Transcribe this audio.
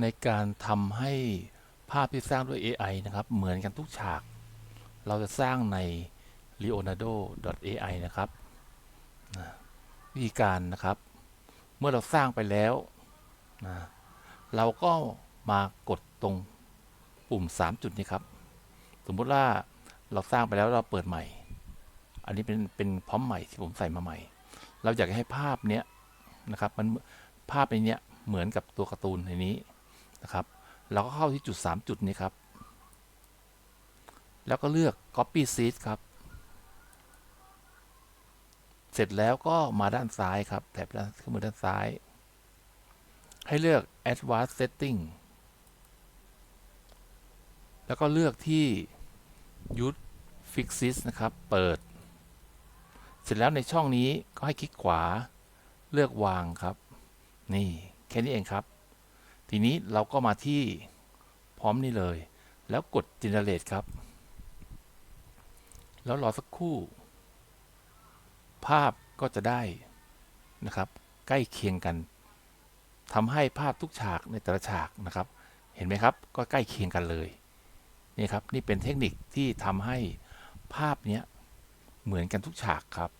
ในการทำให้ภาพที่สร้างด้วย AI นะครับ เหมือนกันทุกฉาก เราจะสร้างใน leonardo.ai นะครับนะวิธีการนะครับ เมื่อเราสร้างไปแล้วนะเราก็มากดตรงปุ่ม 3 จุดนี้ครับ สมมุติว่าเราสร้างไปแล้วเราเปิดใหม่ อันนี้เป็นเป็นพร้อมใหม่ที่ผมใส่มาใหม่ เราอยากให้ภาพเนี้ยนะครับ มันภาพในเนี้ยเหมือนกับตัวการ์ตูนในนี้ นะครับเราก็เข้าที่จุด 3 จุดนี้ครับ แล้วก็เลือก copy seed ครับ เสร็จแล้วก็มาด้านซ้ายครับแถบด้านขึ้นมาด้านซ้าย ให้เลือก advanced setting แล้วก็เลือกที่ use fixes นะครับ เปิด เสร็จแล้วในช่องนี้ก็ให้คลิกขวาเลือกวางครับ นี่ แค่นี้เองครับ ทีนี้เราก็มาที่พร้อมนี่เลย แล้วกด generate ครับ แล้วรอสักครู่ ภาพก็จะได้นะครับ ใกล้เคียงกันทำให้ภาพทุกฉากในแต่ละฉากนะครับ เห็นไหมครับ ก็ใกล้เคียงกันเลยนี่ครับ นี่เป็นเทคนิคที่ทำให้ภาพเนี้ยเหมือนกันทุกฉากครับ